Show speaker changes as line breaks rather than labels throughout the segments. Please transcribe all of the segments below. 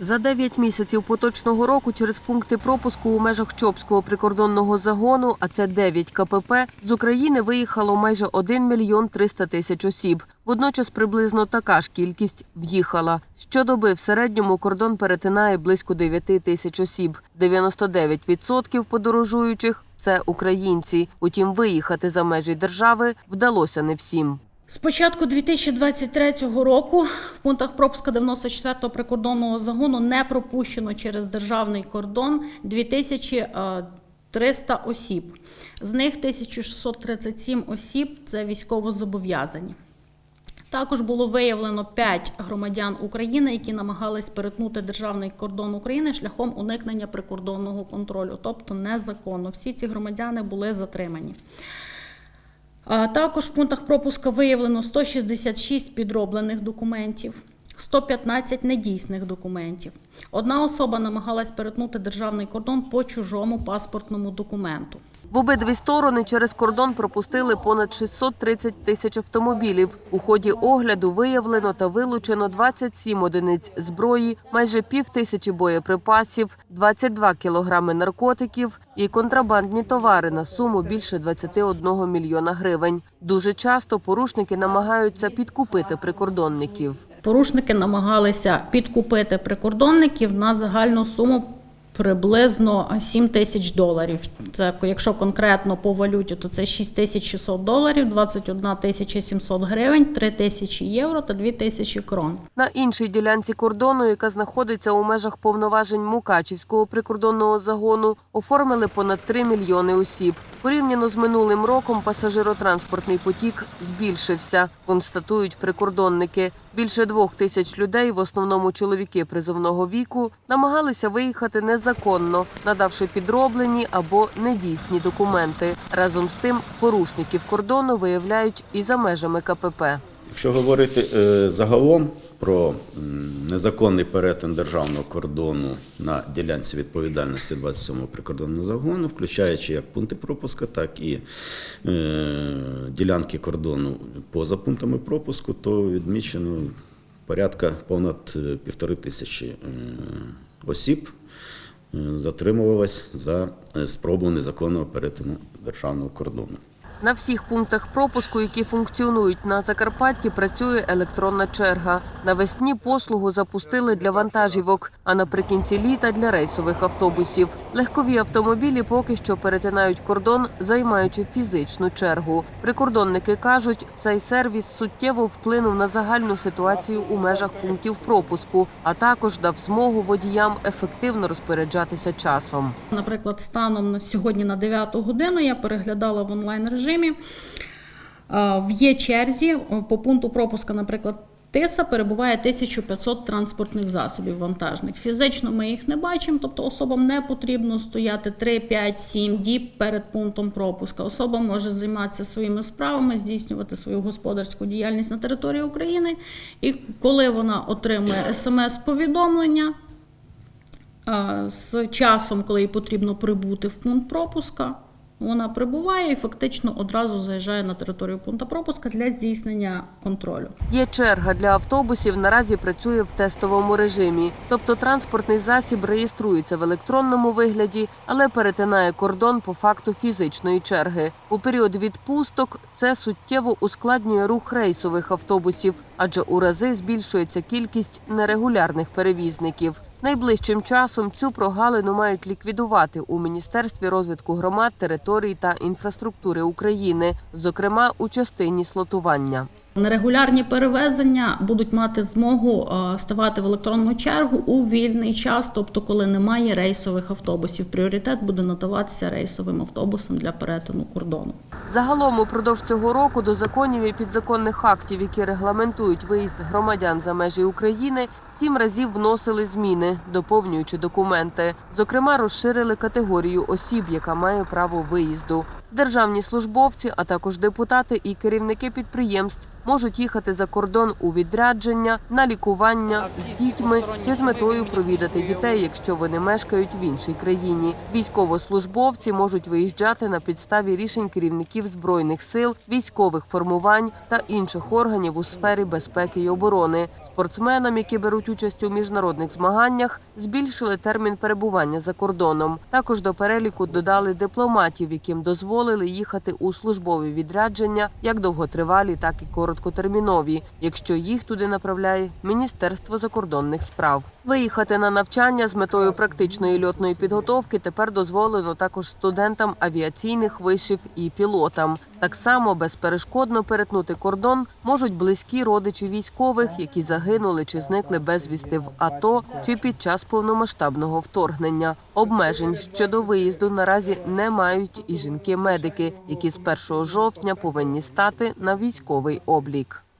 За 9 місяців поточного року через пункти пропуску у межах Чопського прикордонного загону, а це 9 КПП, з України виїхало майже 1 мільйон 300 тисяч осіб. Водночас приблизно така ж кількість в'їхала. Щодоби в середньому кордон перетинає близько 9 тисяч осіб. 99% подорожуючих – це українці. Утім, виїхати за межі держави вдалося не всім.
З початку 2023 року в пунктах пропуска 94-го прикордонного загону не пропущено через державний кордон 2300 осіб. З них 1637 осіб це військовозобов'язані. Також було виявлено 5 громадян України, які намагались перетнути державний кордон України шляхом уникнення прикордонного контролю, тобто незаконно. Всі ці громадяни були затримані. Також в пунктах пропуска виявлено 166 підроблених документів, 115 недійсних документів. Одна особа намагалась перетнути державний кордон по чужому паспортному документу.
В обидві сторони через кордон пропустили понад 630 тисяч автомобілів. У ході огляду виявлено та вилучено 27 одиниць зброї, майже пів тисячі боєприпасів, 22 кілограми наркотиків і контрабандні товари на суму більше 21 мільйона гривень. Дуже часто порушники намагаються підкупити прикордонників.
Порушники намагалися підкупити прикордонників на загальну суму приблизно 7 тисяч доларів. Це якщо конкретно по валюті, то це 6 тисяч 600 доларів, 21 тисяча 700 гривень, 3 тисячі євро та 2 тисячі крон.
На іншій ділянці кордону, яка знаходиться у межах повноважень Мукачівського прикордонного загону, оформили понад 3 мільйони осіб. Порівняно з минулим роком пасажиротранспортний потік збільшився, констатують прикордонники. Більше двох тисяч людей, в основному чоловіки призовного віку, намагалися виїхати незаконно, надавши підроблені або недійсні документи. Разом з тим, порушників кордону виявляють і за межами КПП.
Якщо говорити е, загалом про незаконний перетин державного кордону на ділянці відповідальності 27-го прикордонного загону, включаючи як пункти пропуска, так і е, ділянки кордону поза пунктами пропуску, то відмічено порядка понад е, півтори тисячі осіб затримувалось за спробу незаконного перетину державного кордону.
На всіх пунктах пропуску, які функціонують на Закарпатті, працює електронна черга. Навесні послугу запустили для вантажівок, а наприкінці літа для рейсових автобусів. Легкові автомобілі поки що перетинають кордон, займаючи фізичну чергу. Прикордонники кажуть, цей сервіс суттєво вплинув на загальну ситуацію у межах пунктів пропуску, а також дав змогу водіям ефективно розпоряджатися часом.
Наприклад, станом сьогодні на 9 годину я переглядала в онлайн режимі. Е, В є черзі е, по пункту пропуска, наприклад, Тиса перебуває 1500 транспортних засобів вантажних. Фізично ми їх не бачимо, тобто особам не потрібно стояти 3, 5, 7 діб перед пунктом пропуска. Особа може займатися своїми справами, здійснювати свою господарську діяльність на території України. І коли вона отримує смс-повідомлення, з часом, коли їй потрібно прибути в пункт пропуска, вона прибуває і фактично одразу заїжджає на територію пункту пропуска для здійснення контролю.
Є черга для автобусів. Наразі працює в тестовому режимі, тобто транспортний засіб реєструється в електронному вигляді, але перетинає кордон по факту фізичної черги. У період відпусток це суттєво ускладнює рух рейсових автобусів, адже у рази збільшується кількість нерегулярних перевізників. Найближчим часом цю прогалину мають ліквідувати у Міністерстві розвитку громад, територій та інфраструктури України, зокрема у частині слотування.
Нерегулярні перевезення будуть мати змогу е, ставати в електронну чергу у вільний час, тобто коли немає рейсових автобусів. Пріоритет буде надаватися рейсовим автобусам для перетину кордону.
Загалом упродовж цього року до законів і підзаконних актів, які регламентують виїзд громадян за межі України, сім разів вносили зміни, доповнюючи документи. Зокрема, розширили категорію осіб, яка має право виїзду. Державні службовці, а також депутати і керівники підприємств можуть їхати за кордон у відрядження, на лікування з дітьми чи з метою провідати дітей, якщо вони мешкають в іншій країні. Військовослужбовці можуть виїжджати на підставі рішень керівників збройних сил, військових формувань та інших органів у сфері безпеки і оборони. Спортсменам, які беруть участь у міжнародних змаганнях, збільшили термін перебування за кордоном. Також до переліку додали дипломатів, яким дозволили їхати у службові відрядження, як довготривалі, так і короткотермінові, якщо їх туди направляє Міністерство закордонних справ. Виїхати на навчання з метою практичної льотної підготовки тепер дозволено також студентам авіаційних вишів і пілотам. Так само безперешкодно перетнути кордон можуть близькі родичі військових, які загинули чи зникли безвісти в АТО чи під час повномасштабного вторгнення. Обмежень щодо виїзду наразі не мають і жінки-медики, які з 1 жовтня повинні стати на військовий облік.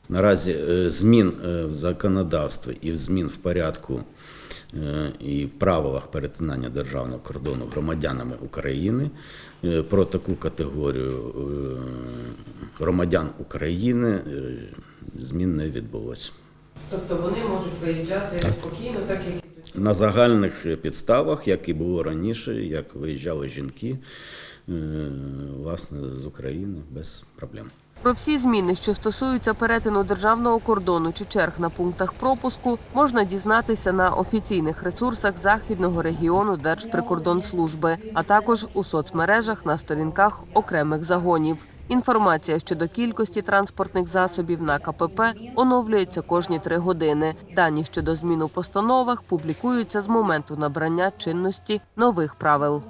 Наразі е, змін е, в законодавстві і змін в порядку е, і в правилах перетинання державного кордону громадянами України про таку категорію громадян України змін не відбулося.
Тобто вони можуть виїжджати спокійно, так як і
На загальних підставах, як і було раніше, як виїжджали жінки власне з України без проблем.
Про всі зміни, що стосуються перетину державного кордону чи черг на пунктах пропуску, можна дізнатися на офіційних ресурсах західного регіону Держприкордонслужби, а також у соцмережах на сторінках окремих загонів. Інформація щодо кількості транспортних засобів на КПП оновлюється кожні три години. Дані щодо змін у постановах публікуються з моменту набрання чинності нових правил.